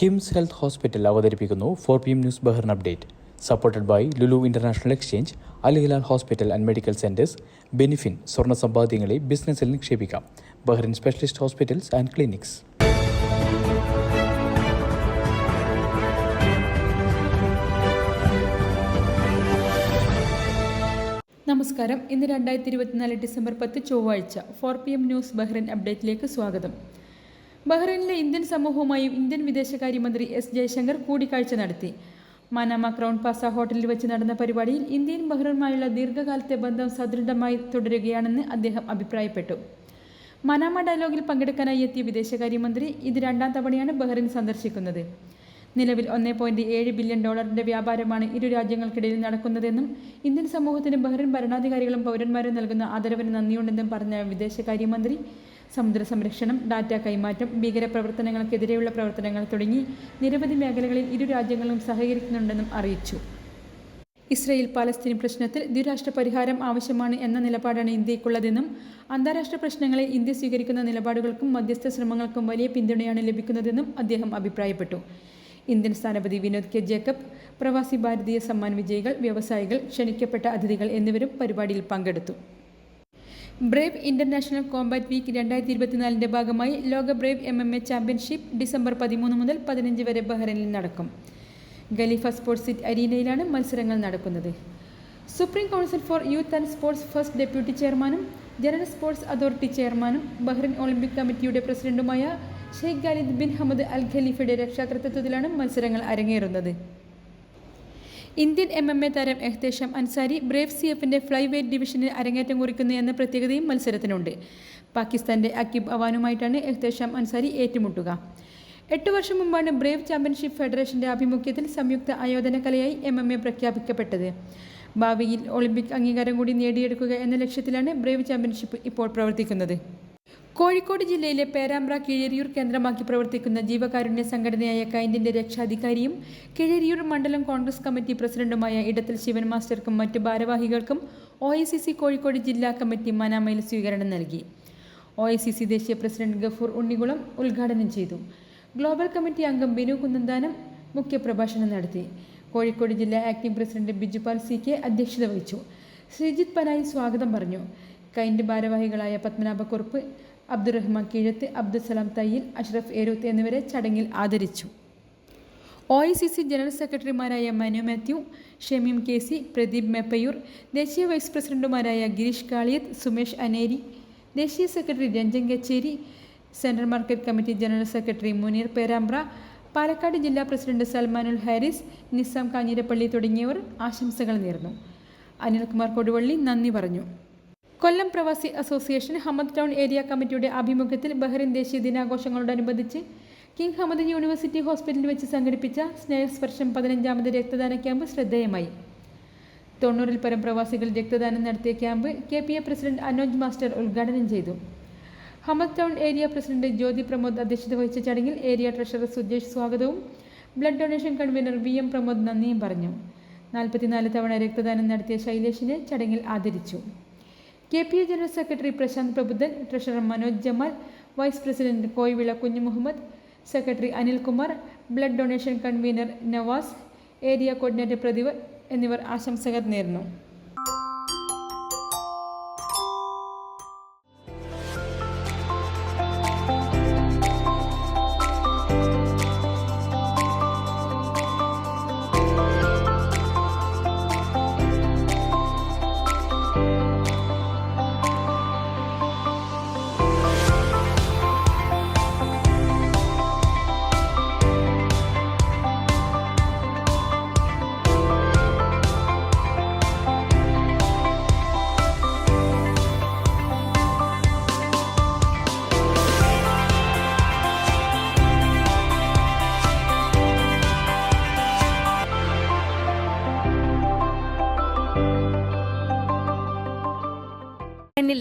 KIMS health hospital അവതരിപ്പിക്കുന്നു four P M news Bahrain update. Supported by Lulu international exchange Al Hilal hospital and medical centres ബെനിഫിൻ സ്വർണ സമ്പാദ്യങ്ങളെ ബിസിനസ്സിൽ നിക്ഷേപിക്കാം. Bahrain specialist hospitals and clinics. നമസ്കാരം. ഇന്ന് രണ്ടായിരത്തി ഇരുപത്തിനാല് ഡിസംബർ പത്ത് ചൊവ്വാഴ്ച four P M news Bahrain അപ്ഡേറ്റിലേക്ക് സ്വാഗതം. ബഹ്റൈനിലെ ഇന്ത്യൻ സമൂഹവുമായും ഇന്ത്യൻ വിദേശകാര്യമന്ത്രി എസ് ജയശങ്കർ കൂടിക്കാഴ്ച നടത്തി. മനാമ ക്രൗൺ പാസ ഹോട്ടലിൽ വെച്ച് നടന്ന പരിപാടിയിൽ ഇന്ത്യയും ബഹ്റൈനുമായുള്ള ദീർഘകാലത്തെ ബന്ധം സദൃഢമായി തുടരുകയാണെന്ന് അദ്ദേഹം അഭിപ്രായപ്പെട്ടു. മനാമ ഡയലോഗിൽ പങ്കെടുക്കാനായി എത്തിയ വിദേശകാര്യമന്ത്രി ഇത് രണ്ടാം തവണയാണ് ബഹ്റൈൻ സന്ദർശിക്കുന്നത്. നിലവിൽ ഒന്നേ പോയിന്റ് ഏഴ് ബില്യൺ ഡോളറിന്റെ വ്യാപാരമാണ് ഇരു രാജ്യങ്ങൾക്കിടയിൽ നടക്കുന്നതെന്നും ഇന്ത്യൻ സമൂഹത്തിന് ബഹ്റൈൻ ഭരണാധികാരികളും പൗരന്മാരും നൽകുന്ന ആദരവിന് നന്ദിയുണ്ടെന്നും പറഞ്ഞ വിദേശകാര്യമന്ത്രി സമുദ്ര സംരക്ഷണം ഡാറ്റ കൈമാറ്റം ഭീകരപ്രവർത്തനങ്ങൾക്കെതിരെയുള്ള പ്രവർത്തനങ്ങൾ തുടങ്ങി നിരവധി മേഖലകളിൽ ഇരു രാജ്യങ്ങളും സഹകരിക്കുന്നുണ്ടെന്നും അറിയിച്ചു. ഇസ്രയേൽ പാലസ്തീൻ പ്രശ്നത്തിൽ ദ്വിരാഷ്ട്ര പരിഹാരം ആവശ്യമാണ് എന്ന നിലപാടാണ് ഇന്ത്യക്കുള്ളതെന്നും അന്താരാഷ്ട്ര പ്രശ്നങ്ങളെ ഇന്ത്യ സ്വീകരിക്കുന്ന നിലപാടുകൾക്കും മധ്യസ്ഥ ശ്രമങ്ങൾക്കും വലിയ പിന്തുണയാണ് ലഭിക്കുന്നതെന്നും അദ്ദേഹം അഭിപ്രായപ്പെട്ടു. ഇന്ത്യൻ സ്ഥാനപതി വിനോദ് കെ. ജേക്കബ് പ്രവാസി ഭാരതീയ സമ്മാൻ വിജയികൾ വ്യവസായികൾ ക്ഷണിക്കപ്പെട്ട അതിഥികൾ എന്നിവരും പരിപാടിയിൽ പങ്കെടുത്തു. ബ്രേവ് ഇന്റർനാഷണൽ കോമ്പാറ്റ് വീക്ക് രണ്ടായിരത്തി ഇരുപത്തിനാലിന്റെ ഭാഗമായി ലോക Brave M M A championship December പതിമൂന്ന് മുതൽ പതിനഞ്ച് വരെ ബഹ്റൈനിൽ നടക്കും. ഖലീഫ സ്പോർട്സ് സിറ്റി അരീനയിലാണ് മത്സരങ്ങൾ നടക്കുന്നത്. Supreme council for youth and sports first deputy ചെയർമാനും ജനറൽ സ്പോർട്സ് അതോറിറ്റി ചെയർമാനും ബഹ്റൈൻ ഒളിമ്പിക് കമ്മിറ്റിയുടെ പ്രസിഡന്റുമായ Sheikh Khalid bin Hamad Al ഖലീഫയുടെ രക്ഷാകർത്തൃത്വത്തിലാണ് മത്സരങ്ങൾ അരങ്ങേറുന്നത്. ഇന്ത്യൻ എം എം എ താരം എഹ്തേഷം അൻസാരി ബ്രേവ് സി എഫിന്റെ ഫ്ലൈ വെയ്റ്റ് ഡിവിഷനിൽ അരങ്ങേറ്റം കുറിക്കുന്നു എന്ന പ്രത്യേകതയും മത്സരത്തിനുണ്ട്. പാകിസ്ഥാന്റെ അക്കിബ് അവാനുമായിട്ടാണ് എഹ്തേഷം അൻസാരി ഏറ്റുമുട്ടുക. എട്ട് വർഷം മുമ്പാണ് ബ്രേവ് ചാമ്പ്യൻഷിപ്പ് ഫെഡറേഷന്റെ ആഭിമുഖ്യത്തിൽ സംയുക്ത ആയോധന കലയായി എം എം എ പ്രഖ്യാപിക്കപ്പെട്ടത്. ഭാവിയിൽ ഒളിമ്പിക് അംഗീകാരം കൂടി നേടിയെടുക്കുക എന്ന ലക്ഷ്യത്തിലാണ് ബ്രേവ് ചാമ്പ്യൻഷിപ്പ് ഇപ്പോൾ പ്രവർത്തിക്കുന്നത്. കോഴിക്കോട് ജില്ലയിലെ പേരാമ്പ്ര കിഴരിയൂർ കേന്ദ്രമാക്കി പ്രവർത്തിക്കുന്ന ജീവകാരുണ്യ സംഘടനയായ കൈൻഡിന്റെ രക്ഷാധികാരിയും കിഴരിയൂർ മണ്ഡലം കോൺഗ്രസ് കമ്മിറ്റി പ്രസിഡന്റുമായ ഇടത്തിൽ ശിവൻ മാസ്റ്റർക്കും മറ്റ് ഭാരവാഹികൾക്കും O I C C Kozhikode ജില്ലാ കമ്മിറ്റി മനാമയിൽ സ്വീകരണം നൽകി. ഒ ഐ സി സി ദേശീയ പ്രസിഡന്റ് ഗഫൂർ ഉണ്ണികുളം ഉദ്ഘാടനം ചെയ്തു. ഗ്ലോബൽ കമ്മിറ്റി അംഗം ബിനു കുന്നന്താനം മുഖ്യപ്രഭാഷണം നടത്തി. കോഴിക്കോട് ജില്ലാ acting president Bijupal C K അധ്യക്ഷത വഹിച്ചു. ശ്രീജിത് പനായി സ്വാഗതം പറഞ്ഞു. കൈൻഡ് ഭാരവാഹികളായ പത്മനാഭക്കുറുപ്പ് അബ്ദുറഹ്മാൻ കീഴത്ത് അബ്ദുസലാം തയ്യിൽ അഷ്റഫ് ഏരൂത്ത് എന്നിവരെ ചടങ്ങിൽ ആദരിച്ചു. O I C C general സെക്രട്ടറിമാരായ മനു മാത്യു ഷമീം കെ സി പ്രദീപ് മെപ്പയൂർ ദേശീയ വൈസ് പ്രസിഡന്റുമാരായ ഗിരീഷ് കാളിയത്ത് സുമേഷ് അനേരി ദേശീയ secretary Ranjan Kacheri central market committee general secretary Muneer Perambra Palakkad ജില്ലാ പ്രസിഡന്റ് സൽമാനുൽ ഹാരിസ് നിസാം കാഞ്ഞിരപ്പള്ളി തുടങ്ങിയവർ ആശംസകൾ നേർന്നു. അനിൽകുമാർ കൊടുവള്ളി നന്ദി പറഞ്ഞു. കൊല്ലം പ്രവാസി അസോസിയേഷൻ ഹമദ് ടൗൺ ഏരിയ കമ്മിറ്റിയുടെ ആഭിമുഖ്യത്തിൽ ബഹ്റിൻ ദേശീയ ദിനാഘോഷങ്ങളോടനുബന്ധിച്ച് കിങ് ഹമദ് യൂണിവേഴ്സിറ്റി ഹോസ്പിറ്റലിൽ വെച്ച് സംഘടിപ്പിച്ച സ്നേഹസ്പർശം പതിനഞ്ചാമത് രക്തദാന ക്യാമ്പ് ശ്രദ്ധേയമായി. തൊണ്ണൂറിൽ പരം പ്രവാസികൾ രക്തദാനം നടത്തിയ camp K P A president Anoj master ഉദ്ഘാടനം ചെയ്തു. Hamad Town area president Jyothi Pramod അധ്യക്ഷത വഹിച്ച ചടങ്ങിൽ ഏരിയ ട്രഷറർ സുജേഷ് സ്വാഗതവും blood donation convener V M Pramod നന്ദിയും പറഞ്ഞു. നാൽപ്പത്തിനാല് തവണ രക്തദാനം നടത്തിയ ശൈലേഷിനെ ചടങ്ങിൽ ആദരിച്ചു. K P A general secretary Prasanth Prabuddhan treasurer Manoj Jamal vice president Koyivila Kunju Muhammad secretary Anilkumar blood donation convener Navas area coordinator Prathiv എന്നിവർ ആശംസകൾ നേർന്നു.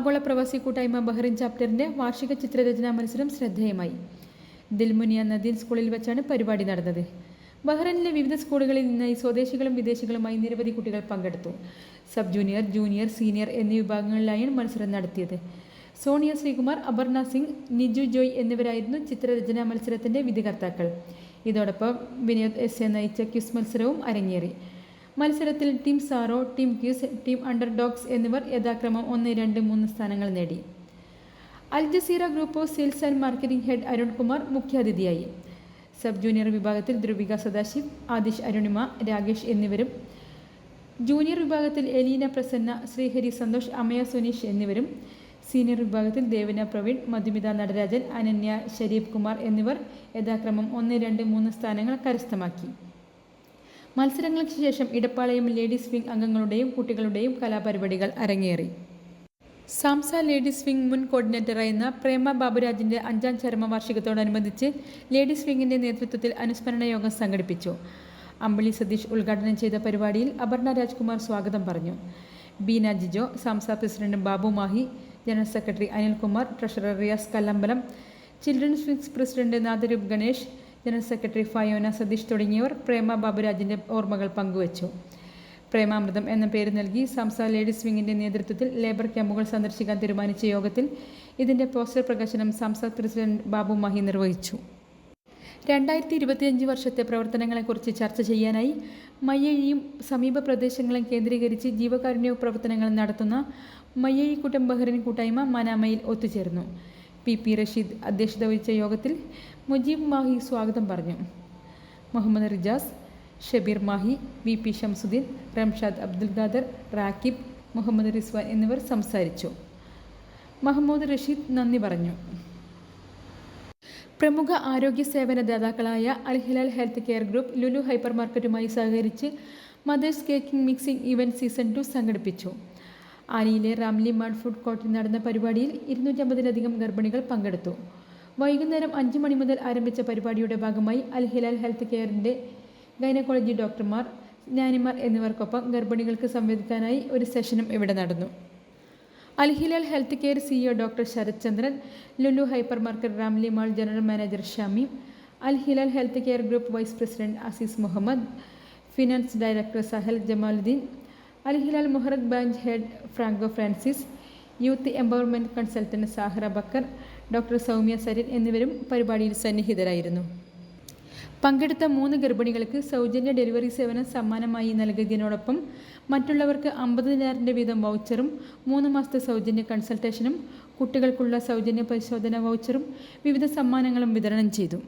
ആഗോള പ്രവാസി കൂട്ടായ്മ ബഹ്റിൻ ചാപ്റ്ററിന്റെ വാർഷിക ചിത്രരചനാ മത്സരം ശ്രദ്ധേയമായി. ദിൽമുനിയ നദീൻ സ്കൂളിൽ വെച്ചാണ് പരിപാടി നടന്നത്. ബഹ്റൈനിലെ വിവിധ സ്കൂളുകളിൽ നിന്നായി സ്വദേശികളും വിദേശികളുമായി നിരവധി കുട്ടികൾ പങ്കെടുത്തു. സബ് ജൂനിയർ ജൂനിയർ സീനിയർ എന്നീ വിഭാഗങ്ങളിലായാണ് മത്സരം നടത്തിയത്. സോണിയ ശ്രീകുമാർ അപർണ സിംഗ് നിജു ജോയ് എന്നിവരായിരുന്നു ചിത്രരചനാ മത്സരത്തിന്റെ വിധികർത്താക്കൾ. ഇതോടൊപ്പം വിനോദ് എസ് എ നയിച്ച ക്വിസ് മത്സരവും അരങ്ങേറി. മത്സരത്തിൽ ടീം സാറോ ടീം ക്യൂസ് ടീം അണ്ടർ ഡോഗ്സ് എന്നിവർ യഥാക്രമം ഒന്ന് രണ്ട് മൂന്ന് സ്ഥാനങ്ങൾ നേടി. Al Jazeera group of sales and marketing head Arunkumar മുഖ്യാതിഥിയായി. സബ് ജൂനിയർ വിഭാഗത്തിൽ ധ്രുവിക സദാശിവ് ആദിഷ് അരുണിമ രാകേഷ് എന്നിവരും. ജൂനിയർ വിഭാഗത്തിൽ എലീന പ്രസന്ന ശ്രീഹരി സന്തോഷ് അമയ സുനീഷ് എന്നിവരും. സീനിയർ വിഭാഗത്തിൽ ദേവന പ്രവീൺ മധുമിത നടരാജൻ അനന്യ ഷരീഫ് കുമാർ എന്നിവർ യഥാക്രമം ഒന്ന് രണ്ട് മൂന്ന് സ്ഥാനങ്ങൾ കരസ്ഥമാക്കി. മത്സരങ്ങൾക്ക് ശേഷം ഇടപ്പാളയം ലേഡീസ് വിംഗ് അംഗങ്ങളുടെയും കുട്ടികളുടെയും കലാപരിപാടികൾ അരങ്ങേറി. സാംസ ലേഡീസ് വിംഗ് മുൻ കോർഡിനേറ്റർ കോർഡിനേറ്ററായിരുന്ന പ്രേമ ബാബുരാജിന്റെ അഞ്ചാം ചരമവാർഷികത്തോടനുബന്ധിച്ച് ലേഡീസ് വിംഗിന്റെ നേതൃത്വത്തിൽ അനുസ്മരണ യോഗം സംഘടിപ്പിച്ചു. അമ്പിളി സതീഷ് ഉദ്ഘാടനം ചെയ്ത പരിപാടിയിൽ അപർണ രാജ്കുമാർ സ്വാഗതം പറഞ്ഞു. Beena Jijo Samsa president Babu Mahi general secretary Anilkumar treasurer Riyas Kallambalam children's wings president Nadaroop Ganesh general secretary Fiona Satheesh തുടങ്ങിയവർ പ്രേമ ബാബുരാജിന്റെ ഓർമ്മകൾ പങ്കുവച്ചു. പ്രേമാമൃതം എന്ന പേര് നൽകി സംസ ലേഡീസ് വിങ്ങിന്റെ നേതൃത്വത്തിൽ ലേബർ ക്യാമ്പുകൾ സന്ദർശിക്കാൻ തീരുമാനിച്ച യോഗത്തിൽ ഇതിന്റെ പോസ്റ്റർ പ്രകാശനം സംസദ് പ്രസിഡന്റ് ബാബു മഹി നിർവഹിച്ചു. രണ്ടായിരത്തി ഇരുപത്തിയഞ്ച് വർഷത്തെ പ്രവർത്തനങ്ങളെക്കുറിച്ച് ചർച്ച ചെയ്യാനായി മയ്യഴിയും സമീപ പ്രദേശങ്ങളും കേന്ദ്രീകരിച്ച് ജീവകാരുണ്യ പ്രവർത്തനങ്ങൾ നടത്തുന്ന മയ്യഴിക്കൂട്ടം ബഹ്റിൻ കൂട്ടായ്മ മനാമയിൽ ഒത്തുചേർന്നു. പി പി റഷീദ് അധ്യക്ഷത വഹിച്ച യോഗത്തിൽ മുജീബ് മാഹി സ്വാഗതം പറഞ്ഞു. മുഹമ്മദ് റിജാസ് ഷബീർ മാഹി വി പി ഷംസുദ്ദീൻ റംഷാദ് അബ്ദുൽ ഖാദർ റാക്കിബ് മുഹമ്മദ് റിസ്വാൻ എന്നിവർ സംസാരിച്ചു. മഹമ്മൂദ് റഷീദ് നന്ദി പറഞ്ഞു. പ്രമുഖ ആരോഗ്യ സേവന ദാതാക്കളായ Al Hilal health care group Lulu hyper മാർക്കറ്റുമായി സഹകരിച്ച് mothers caking mixing event season two സംഘടിപ്പിച്ചു. ആലിയിലെ റാംലി മാൺ ഫുഡ് കോർട്ടിൽ നടന്ന പരിപാടിയിൽ ഇരുന്നൂറ്റമ്പതിലധികം ഗർഭിണികൾ പങ്കെടുത്തു. വൈകുന്നേരം അഞ്ച് മണി മുതൽ ആരംഭിച്ച പരിപാടിയുടെ ഭാഗമായി അൽ ഹിലാൽ ഹെൽത്ത് കെയറിന്റെ ഗൈനക്കോളജി ഡോക്ടർമാർ ജ്ഞാനിമാർ എന്നിവർക്കൊപ്പം ഗർഭിണികൾക്ക് സംവദിക്കാനായി ഒരു സെഷനും ഇവിടെ നടന്നു. Al Hilal health care CEO doctor Sarath Chandran Lulu hyper market Ramli mall general manager Shameem Al Hilal health care group vice president Azeez Muhammad finance director Sahal Jamaluddeen Al Hilal Muharraq branch head Franco Francis youth empowerment consultant Sahra Bakkar doctor Soumya Sarin എന്നിവരും പരിപാടിയിൽ സന്നിഹിതരായിരുന്നു. പങ്കെടുത്ത മൂന്ന് ഗർഭിണികൾക്ക് സൗജന്യ delivery സേവനം സമ്മാനമായി നൽകിയതിനോടൊപ്പം മറ്റുള്ളവർക്ക് അമ്പതിനായിരം വീതം വൗച്ചറും മൂന്ന് മാസത്തെ സൗജന്യ കൺസൾട്ടേഷനും കുട്ടികൾക്കുള്ള സൗജന്യ പരിശോധന വൗച്ചറും വിവിധ സമ്മാനങ്ങളും വിതരണം ചെയ്തു.